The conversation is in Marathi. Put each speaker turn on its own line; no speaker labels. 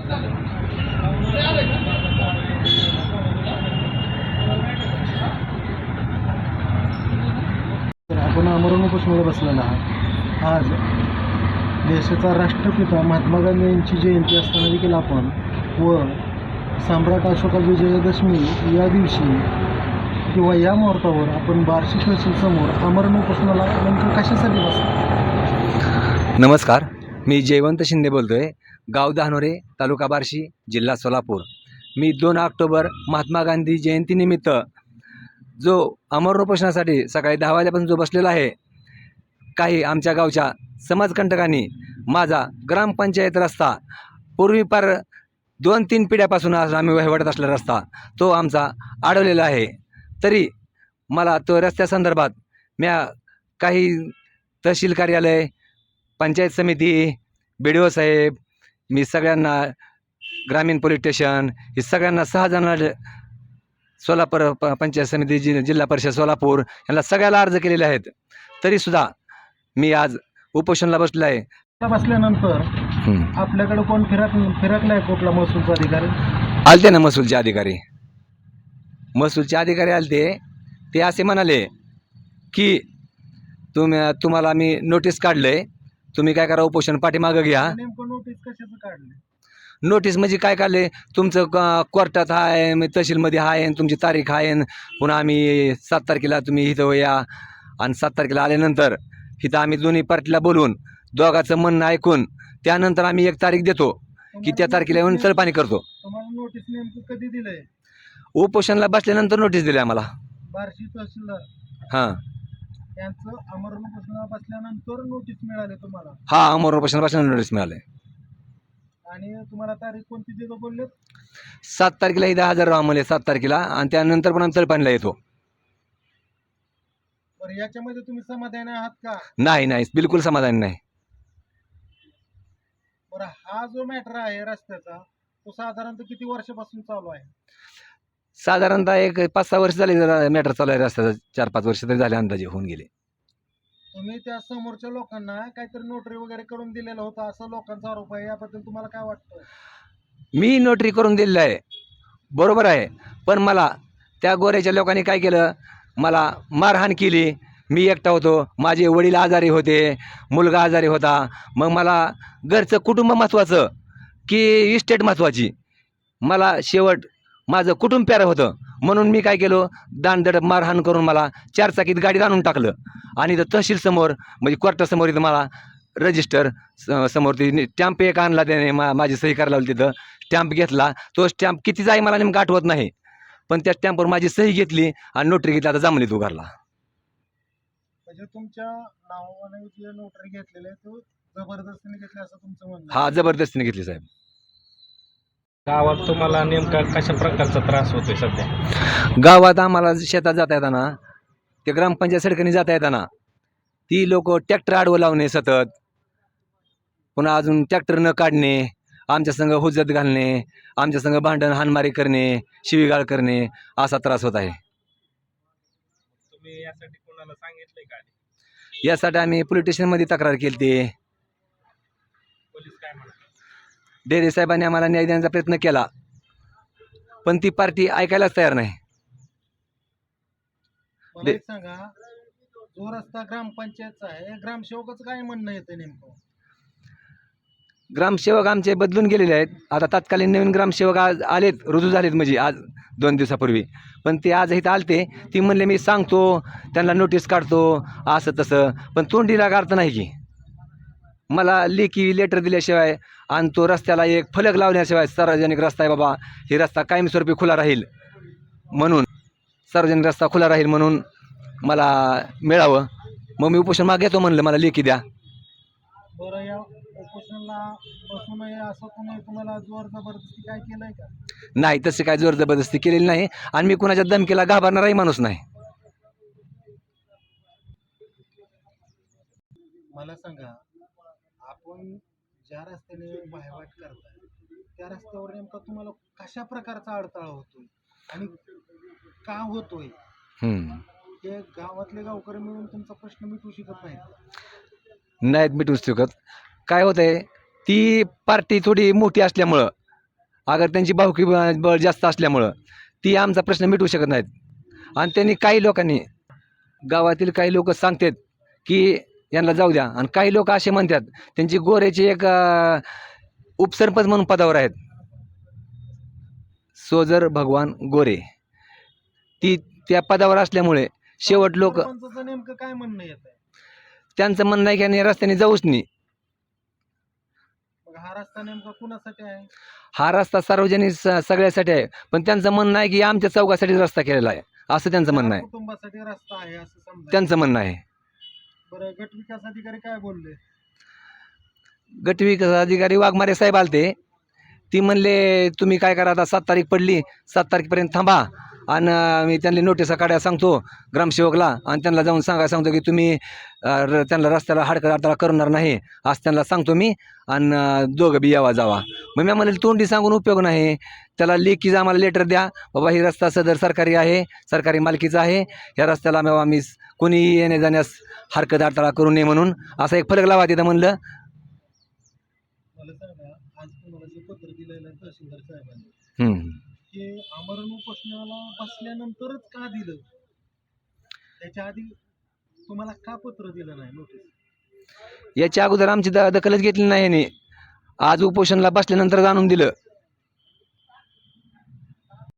आपण अमरण उपोषणाला बसलेला आहात. आज देशाचा राष्ट्रपिता महात्मा गांधी यांची जयंती असताना देखील आपण व सम्राट अशोका विजयादशमी या दिवशी किंवा या मुहूर्तावर आपण बार्शी तहसीलसमोर समोर उपोषणाला नेमकं कशासाठी बसतो
नमस्कार मी जयवंत शिंदे बोलतोय. गाव दहानोरे तालुका बार्शी जिल्हा सोलापूर. मी दोन ऑक्टोबर महात्मा गांधी जयंतीनिमित्त जो अमरण उपोषणासाठी सकाळी दहा वाजल्यापासून जो बसलेला आहे काही आमच्या गावच्या समाजकंटकांनी माझा ग्रामपंचायत रस्ता पूर्वी पार दोन तीन पिढ्यापासून आज आम्ही वहिवाटत असलेला रस्ता तो आमचा अडवलेला आहे. तरी मला तो रस्त्यासंदर्भात म्या काही तहसील कार्यालय पंचायत समिती बी डी ओ साहेब मी सगळ्यांना ग्रामीण पोलीस स्टेशन हे सगळ्यांना सहा जणांना सोलापूर प पंचायत समिती जि जिल्हा परिषद सोलापूर यांना सगळ्याला अर्ज केलेले आहेत. तरीसुद्धा मी आज उपोषणाला बसलो आहे.
बसल्यानंतर आपल्याकडे कोण फिरक फिरकलाय कुठला महसूलचा अधिकारी?
आलते ना महसूलचे अधिकारी. महसूलचे अधिकारी आलते. ते असे म्हणाले की तुम्ही तुम्हाला मी नोटीस काढलं तुम्ही काय करा उपोषण पाठीमागं घ्या.
नेमकं नोटीस कशाचं काढले
नोटीस म्हणजे काय काढले तुमचं क- कोर्टात आहे मग तहसीलमध्ये आहे आणि तुमची तारीख आहे आणि पुन्हा आम्ही सात तारखेला तुम्ही इथं या आणि सात तारखेला आल्यानंतर इथं आम्ही दोन्ही पार्टीला बोलून दोघाचं म्हणणं ऐकून त्यानंतर आम्ही एक तारीख देतो की त्या तारखेला येऊन चलपाणी करतो.
तुम्हाला नोटीस नेमकं कधी दिलंय?
उपोषणला बसल्यानंतर नोटीस दिली आम्हाला.
बार्शी तहसीलदार.
हां.
त्यांचं अमरण उपोषणाला बसल्यानंतर नोटीस मिळाले तुम्हाला.
हा अमर उपोषण बसल्यानंतर नोटीस मिळाले.
आणि तुम्हाला तारीख कोणती देतो बोलले
सात तारखेला इथं हजर राहा म्हणले सात तारखेला. आणि त्यानंतर पण आम्ही चलपाणीला येतो.
बरं याच्यामध्ये तुम्ही समाधानी आहात का?
नाही नाही बिलकुल समाधान नाही.
बरं हा जो मॅटर आहे रस्त्याचा तो साधारणतः किती वर्षापासून चालू आहे?
साधारणतः एक पाच सहा वर्ष झाले मॅटर चालू आहे रस्त्याचं. चार पाच वर्ष तरी झाले अंदाजे होऊन गेले.
तुम्ही त्या समोरच्या लोकांना काहीतरी नोटरी वगैरे करून दिलेलं होतं. असं लोकांचा आरोप आहे. याबद्दल तुम्हाला काय वाटतं
मी नोटरी करून दिलेलं आहे. बरोबर आहे. पण मला त्या गोऱ्याच्या लोकांनी काय केलं? मला मारहाण केली. मी एकटा होतो. माझे वडील आजारी होते. मुलगा आजारी होता. मग मला घरचं कुटुंब महत्त्वाचं की इस्टेट महत्त्वाची मला शेवट माझं कुटुंब प्यारं होतं. म्हणून मी काय केलो? दानदडप मारहाण करून मला चारचाकीत गाडीत आणून टाकलं. आणि इथं तहसील समोर म्हणजे कोर्टासमोर इथं मला रजिस्टर समोर ती स्टॅम्प एक आणला त्याने मा माझी सही करायला लावली तिथं. स्टॅम्प घेतला. तो स्टॅम्प किती जाई मला नेमकं आठवत नाही. पण त्या स्टॅम्पवर माझी सही घेतली आणि नोटरी घेतली. आता जमली तू
म्हणजे तुमच्या नावाने नोटरी घेतलेले तो जबरदस्तीने घेतले असं तुमचं म्हणणं
हा. जबरदस्तीने घेतली साहेब.
गावात तुम्हाला नेमका कशा प्रकारचा त्रास होतोय सध्या?
गावात आम्हाला शेतात जाता येताना ते ग्रामपंचायत सडकनी जाता येताना ती लोक ट्रॅक्टर आडवं लावणे सतत. पुन्हा अजून ट्रॅक्टर न काढणे आमच्या संग हुज्जत घालणे आमच्या संग भांडण हानमारी करणे शिवीगाळ करणे असा त्रास होत आहे.
तुम्ही यासाठी कोणाला सांगितलंय का
यासाठी आम्ही पोलीस स्टेशनमध्ये तक्रार केली ते
पोलीस काय म्हणतात
डेरे साहेबांनी आम्हाला न्याय देण्याचा प्रयत्न केला. पण ती पार्टी ऐकायलाच तयार नाही.
मला
दे-
एक सांगा जो रस्ता ग्रामपंचायतचा आहे ग्रामसेवकाचं काय म्हणणं येतं नेमकं?
ग्रामसेवक आमचे बदलून गेलेले आहेत. आता तत्कालीन नवीन ग्रामसेवक आज आलेत रुजू झालेत म्हणजे आज दोन दिवसापूर्वी. पण ते आज इथं आलते. ती म्हणले मी सांगतो त्यांना नोटीस काढतो असं तसं. पण तोंडीला काढतं नाही की. मला लेखी लेटर दिल्याशिवाय आणि तो रस्त्याला एक फलक लावल्याशिवाय सार्वजनिक रस्ता आहे बाबा. हे रस्ता कायमस्वरूपी खुला राहील म्हणून सार्वजनिक रस्ता खुला राहील म्हणून मला मिळावं. मग मी उपोषण माग घेतो म्हणलं मला लेखी द्या.
बरं या उपोषणाला बसू नये असं कोणी तुम्हाला जोर जबरदस्ती काय केलंय का?
नाही तसे काय जोर जबरदस्ती केलेली नाही आणि मी कुणाच्या धमकीला घाबरणाराही माणूस नाही.
मला सांगा आपण ज्या रस्त्याने वाहवाट करताय त्या रस्त्यावर नेमका तुम्हाला कशा प्रकारचा अडथळा होतोय आणि का होतोय. हे गावातले गावकरी मिळून तुमचा प्रश्न मिटवू शकत नाही
नाहीत मिटून शकत. काय होतंय ती पार्टी थोडी मोठी असल्यामुळं अगर त्यांची भावकी बळ जास्त असल्यामुळं ती आमचा प्रश्न मिटवू शकत नाहीत. आणि त्यांनी काही लोकांनी गावातील काही लोक सांगतात की यांना जाऊ द्या. आणि काही लोक असे म्हणतात त्यांची गोऱ्याची एक उपसरपंच म्हणून पदावर आहेत. सोजर भगवान गोरे ती त्या पदावर असल्यामुळे शेवट लोक
नेमकं काय म्हणणं येत
त्यांचं म्हणणं आहे की यांनी रस्त्याने जाऊच नाही.
हा रस्ता नेमका कुणासाठी आहे?
हा रस्ता सार्वजनिक स- सगळ्यासाठी आहे. पण त्यांचं म्हणणं आहे की आमच्या चौकासाठी रस्ता केलेला आहे. असं त्यांचं म्हणणं आहे.
कुटुंबासाठी रस्ता आहे असं समजा
त्यांचं म्हणणं आहे.
बरं गट विकास अधिकारी काय बोलले?
गटविकास अधिकारी वाघमारे साहेब आलते. ती म्हणले तुम्ही काय करा आता? सात तारीख पडली. सात तारखेपर्यंत थांबा. आणि मी त्यांना नोटिसा काढायला सांगतो ग्रामसेवकला आणि त्यांना जाऊन सांगायला सांगतो की तुम्ही त्यांना रस्त्याला हाडकं अडथळा करणार नाही. असं त्यांना सांगतो मी आणि दोघं बी यावा जावा. मग मी म्हणलं तोंडी सांगून उपयोग नाही. त्याला लेखीचं आम्हाला लेटर द्या. बाबा ही रस्ता सदर सरकारी आहे सरकारी मालकीचा आहे. या रस्त्याला मी कोणी येणे जाण्यास हरकत अडथळा करू नये म्हणून. असा एक फलक लावा तिथं म्हणलं. हम्म.
हे आमरण उपोषणाला बसल्यानंतरच का दिलं? त्याच्या आधी तुम्हाला का पत्र दिलं नाही नोटीस
याच्या अगोदर आमची द दखलच घेतली नाही यांनी. आज उपोषणला बसल्यानंतर जाणून दिलं.